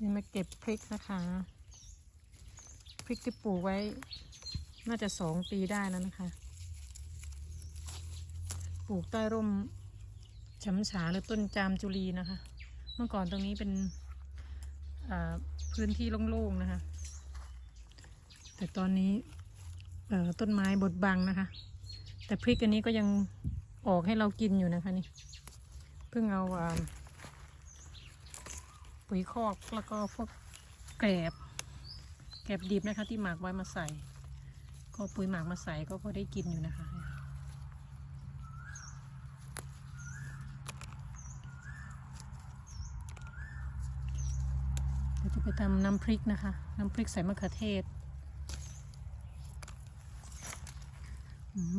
นี่มาเก็บพริกนะคะ พริกที่ปลูกไว้ น่าจะสองปีได้แล้วนะคะ ปลูกใต้ร่มช้ำฉาหรือต้นจามจุลีนะคะ เมื่อก่อนตรงนี้เป็นพื้นที่โล่งๆนะคะ แต่ตอนนี้ต้นไม้บดบังนะคะ แต่พริกอันนี้ก็ยังออกให้เรากินอยู่นะคะนี่ เพิ่งเอาอ่า ปุ๋ยคอกแล้วก็พวกแกลบแกลบดิบนะคะ ที่หมักไว้มาใส่ ก็ปุ๋ยหมักมาใส่ก็พอได้กินอยู่นะคะเดี๋ยวจะไปทำน้ำพริกนะคะ น้ำพริกใส่มะเขือเทศ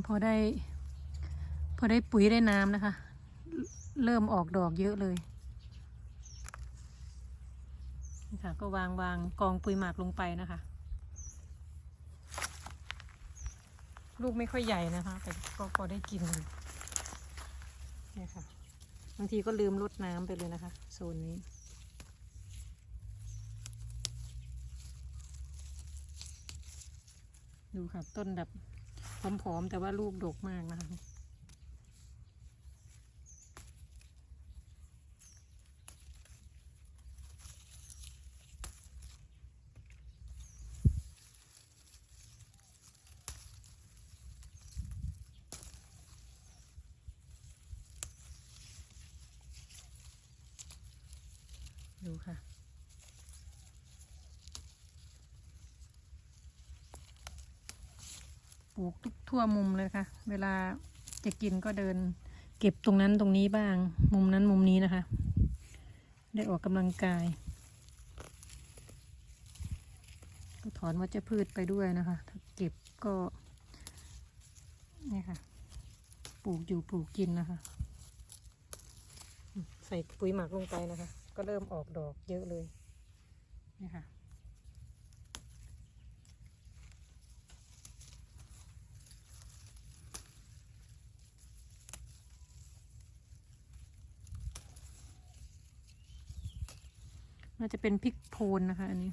พอได้ พอได้ปุ๋ยได้น้ำนะคะ เริ่มออกดอกเยอะเลย นี่ค่ะ ก็วางวางกองปุยหมักลงไปนะคะ ลูกไม่ค่อยใหญ่นะคะ แต่ก็พอได้กินอยู่นี่ค่ะบางทีก็ลืมรดน้ำไปเลยนะคะโซนนี้ดูค่ะ ต้นแบบผอมๆแต่ว่าลูกดกมากนะคะ ดูค่ะ ปลูกทุกทั่วมุมเลยค่ะ เวลาจะกินก็เดิน เก็บตรงนั้นตรงนี้บ้าง มุมนั้นมุมนี้นะคะ ได้ออกกำลังกาย ก็ถอนวัชพืชไปด้วยนะคะ ถ้าเก็บก็นี่ค่ะ ปลูกอยู่ปลูกกินนะคะ ใส่ปุ๋ยหมักลงไปนะคะ ก็เริ่มออกดอกเยอะเลยนี่ค่ะน่าจะเป็นพริกโพนนะคะอันนี้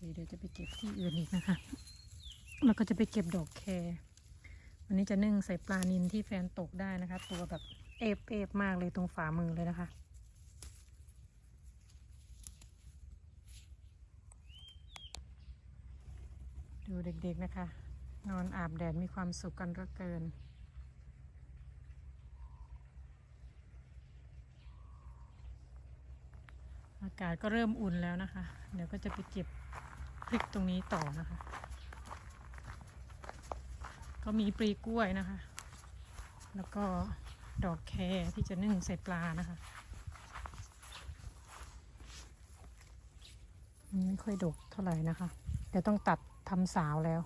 เดี๋ยวจะไปเก็บที่อื่นอีกนะคะ แล้วก็จะไปเก็บดอกแครวันนี้จะนึ่งใส่ปลานินที่แฟนตกได้นะคะ ตัวแบบเอฟเอฟมากเลยตรงฝ่ามือเลยนะคะ ดูเด็กๆนะคะ นอนอาบแดดมีความสุขกันเหลือเกินอากาศก็เริ่มอุ่นแล้วนะคะ เดี๋ยวก็จะไปเก็บ พลิกตรงนี้ต่อนะคะ ก็มีปลีกล้วยนะคะ แล้วก็ดอกแครที่จะนึ่งใส่ปลานะคะไม่ค่อยดกเท่าไหร่นะคะ เดี๋ยวต้องตัดทำสาวแล้ว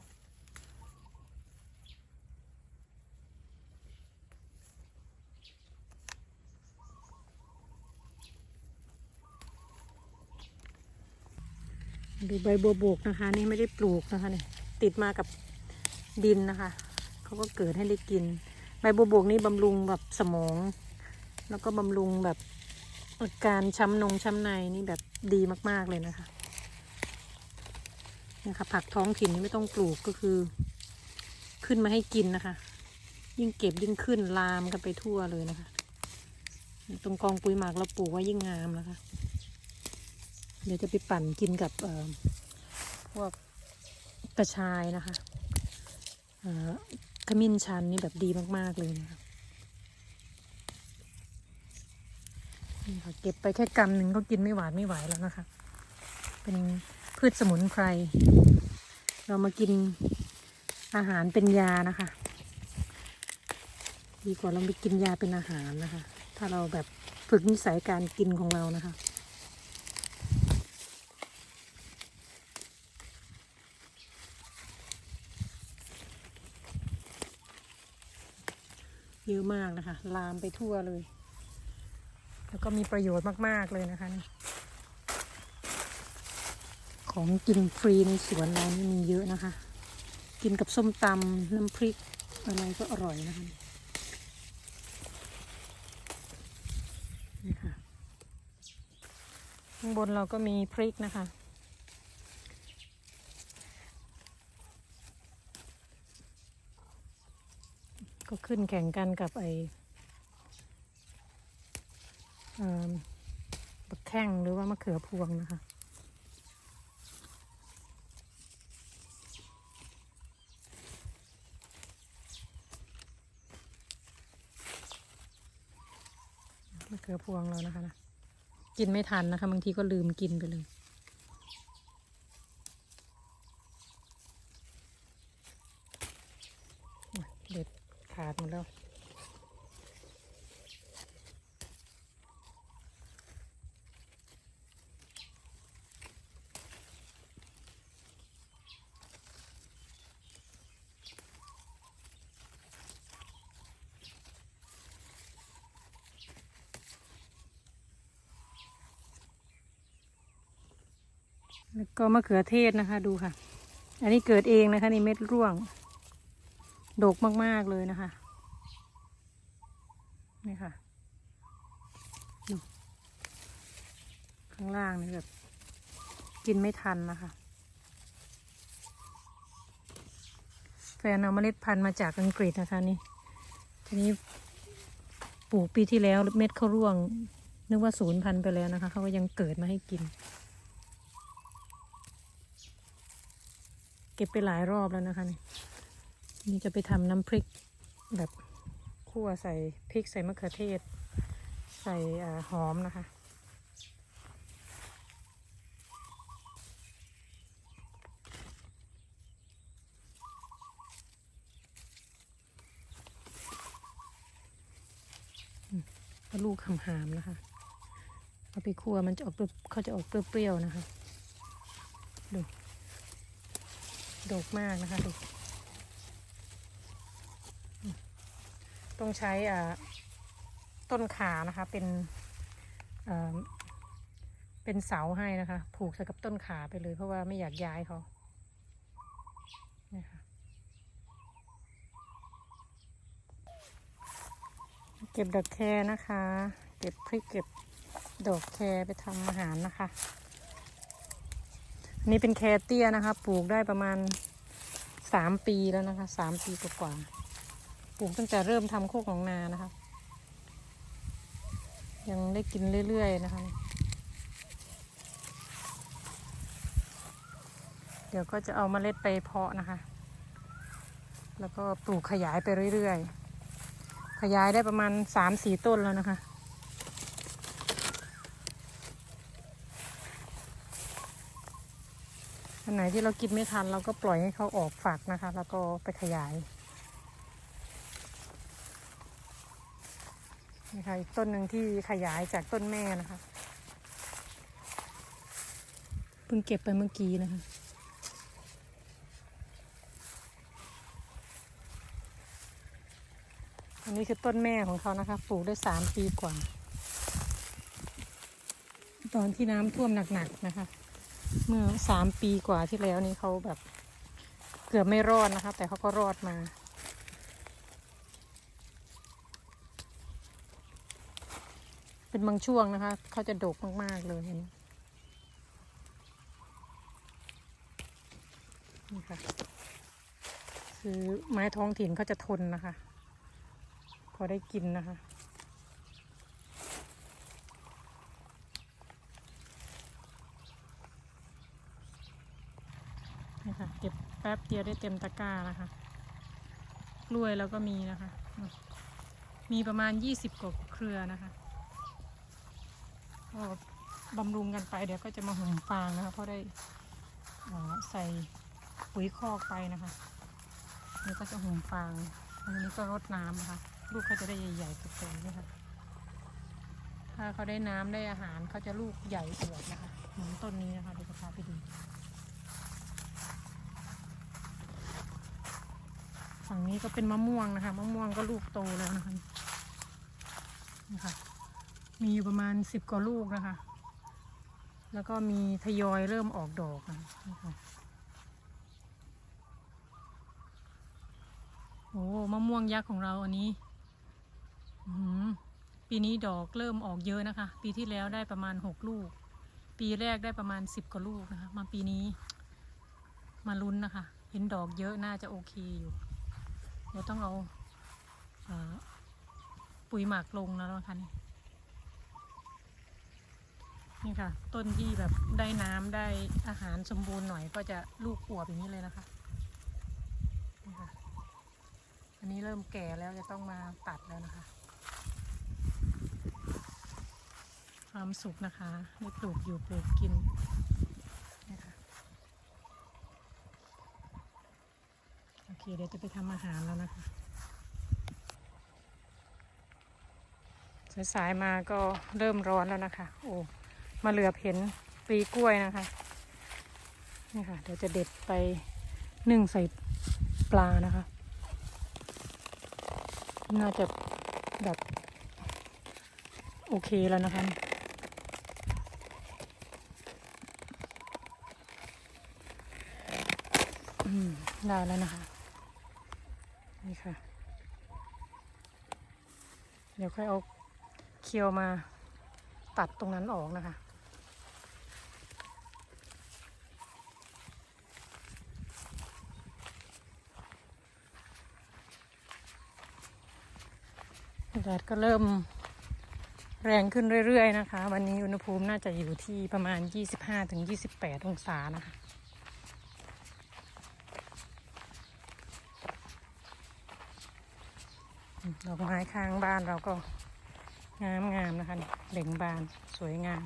ดูใบบัวบกนะคะ นี่ไม่ได้ปลูกนะคะเนี่ยติดมากับดินนะคะ เขาก็เกิดให้ได้กิน ใบบัวบกนี่บำรุงแบบสมอง แล้วก็บำรุงแบบอาการช้ำนงช้ำในนี่แบบดีมาก ๆ เลยนะคะนี่ค่ะผักท้องถิ่นนี่ไม่ต้องปลูกก็คือ ขึ้นมาให้กินนะคะ ยิ่งเก็บยิ่งขึ้นลามกันไปทั่วเลยนะคะ ตรงกองปุ๋ยหมักเราปลูกไว้ยิ่งงามนะคะ เดี๋ยวจะไปปั่นกินกับพวกกระชายนะคะขมิ้นชันนี่แบบดีมาก ๆ เลยนะคะนี่ค่ะเก็บไปแค่กำหนึ่งก็กินไม่หวานไม่ไหวแล้วนะคะ เป็นพืชสมุนไพร เรามากินอาหารเป็นยานะคะ ดีกว่าเราไปกินยาเป็นอาหารนะคะ ถ้าเราแบบฝึกนิสัยการกินของเรานะคะ เยอะมากนะคะ ลามไปทั่วเลย แล้วก็มีประโยชน์มากๆเลยนะคะนี่ของกินฟรีในสวนเรานี่มีเยอะนะคะ กินกับส้มตำน้ำพริกอะไรก็อร่อยนะคะนี่ค่ะข้างบนเราก็มีพริกนะคะ ขึ้นแข่งกันกับไอเอิ่มบักแข้งหรือว่ามะเขือพวงนะคะ มะเขือพวงเรานะคะนะกินไม่ทันนะคะ บางทีก็ลืมกินไปเลย เด็ดขาดหมดแล้ว แล้วก็มะเขือเทศนะคะดูค่ะ อันนี้เกิดเองนะคะนี่เม็ดร่วง ดกมากๆเลยนะคะ นี่ค่ะดูข้างล่างนี่แบบกินไม่ทันนะคะ แฟนเอาเมล็ดพันธุ์มาจากอังกฤษนะคะนี่ ทีนี้ปลูกปีที่แล้วเม็ดเขาร่วง นึกว่าศูนย์พันไปแล้วนะคะเขาก็ยังเกิดมาให้กิน เก็บไปหลายรอบแล้วนะคะนี่นี่จะไปทำน้ำพริกแบบคั่วใส่พริกใส่มะเขือเทศ ใส่อหอมนะคะอืมเอลูกหำหามนะคะเอาไปคั่วมันจะออกเปรี้ยวเขาจะออกเปรี้ยวๆนะคะ ดู ดกมากนะคะดู ต้องใช้ต้นขานะคะเป็นเป็นเสาให้นะคะ ผูกใส่กับต้นขาไปเลยเพราะว่าไม่อยากย้ายเขาเนี่ยค่ะเก็บดอกแครนะคะ เก็บพริกเก็บดอกแครไปทำอาหารนะคะ นนี้เป็นแคเตียนะคะ ปลูกได้ประมาณสามปีแล้วนะคะสามปีกว่าๆปลูกตั้งแต่เริ่มทำโคกของนานะคะ ยังได้กินเรื่อยๆนะคะ เดี๋ยวก็จะเอาเมล็ดไปเพาะนะคะ แล้วก็ปลูกขยายไปเรื่อยๆ ขยายได้ประมาณสามสี่ต้นแล้วนะคะ อัน ไหนที่เรากินไม่ทัน เราก็ปล่อยให้เขาออกฝักนะคะ แล้วก็ไปขยายนี่ค่ะอีกต้นหนึ่งที่ขยายจากต้นแม่นะคะเพิ่งเก็บไปเมื่อกี้นะคะอันนี้คือต้นแม่ของเขานะคะ ปลูกได้สามปีกว่า ตอนที่น้ำท่วมหนักๆนะคะ เมื่อสามปีกว่าที่แล้วนี่เขาแบบเกือบไม่รอดนะคะ แต่เขาก็รอดมาเป็นบางช่วงนะคะ เขาจะดกมาก ๆ เลยนี่ค่ะ คือไม้ท้องถิ่นเขาจะทนนะคะ พอได้กินนะคะ นี่ค่ะ เก็บแป๊บเดียวได้เต็มตะกร้านะคะ กล้วยแล้วก็มีนะคะ มีประมาณยี่สิบกว่าเครือนะคะก็บำรุงกันไปเดี๋ยวก็จะมาหุงฟางนะคะ เพราะได้ใส่ปุ๋ยคอกไปนะคะเดี๋ยวก็จะหุงฟางอันนี้ก็รดน้ำนะคะลูกเขาจะได้ใหญ่ๆโตๆนะคะถ้าเขาได้น้ำได้อาหารเขาจะลูกใหญ่อวบนะคะเหมือนต้นนี้นะคะเดี๋ยวจะพาไปดู ฝั่งนี้ก็เป็นมะม่วงนะคะ มะม่วงก็ลูกโตแล้วนะคะนี่ค่ะ มีอยู่ประมาณสิบกว่าลูกนะคะ แล้วก็มีทยอยเริ่มออกดอกนะคะโอ้มะม่วงยักษ์ของเราอันนี้ปีนี้ดอกเริ่มออกเยอะนะคะ ปีที่แล้วได้ประมาณหกลูก ปีแรกได้ประมาณสิบกว่าลูกนะคะ มาปีนี้ มาลุ้นนะคะ เห็นดอกเยอะน่าจะโอเคอยู่ เดี๋ยวต้องเอาปุ๋ยหมักลงแล้วนะคะนี่นี่ค่ะ ต้นที่แบบได้น้ำได้อาหารสมบูรณ์หน่อยก็จะลูกอวบอย่างนี้เลยนะคะนี่ค่ะอันนี้เริ่มแก่แล้วจะต้องมาตัดแล้วนะคะ ความสุขนะคะได้ปลูกอยู่ปลูกกินค่ะโอ เคเดี๋ยวจะไปทำอาหารแล้วนะคะสายๆมาก็เริ่มร้อนแล้วนะคะ โอ้มาเหลือบเห็นปลีกล้วยนะคะนี่ค่ะ เดี๋ยวจะเด็ดไปนึ่งใส่ปลานะคะ น่าจะแบบโอเคแล้วนะคะอืมได้แล้วนะคะ นี่ค่ะ เดี๋ยวค่อยเอาเคียวมาตัดตรงนั้นออกนะคะ แดดก็เริ่มแรงขึ้นเรื่อยๆนะคะ วันนี้อุณหภูมิน่าจะอยู่ที่ประมาณ 25-28 องศานะคะ ดอกไม้ข้าง บ้านเราก็งามงามๆนะคะเหล่งบานสวยงาม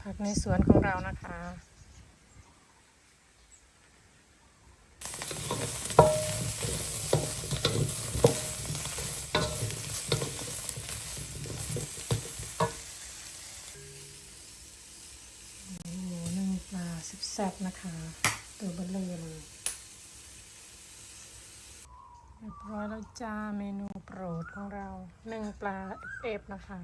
ผักในสวนของเรานะคะ หมูนึ่งปลาแซ่บนะคะ ตัวเบลเลยเลยเรียบร้อยแล้วจ้าเมนูโปรดของเรานึ่งปลาเอฟนะคะ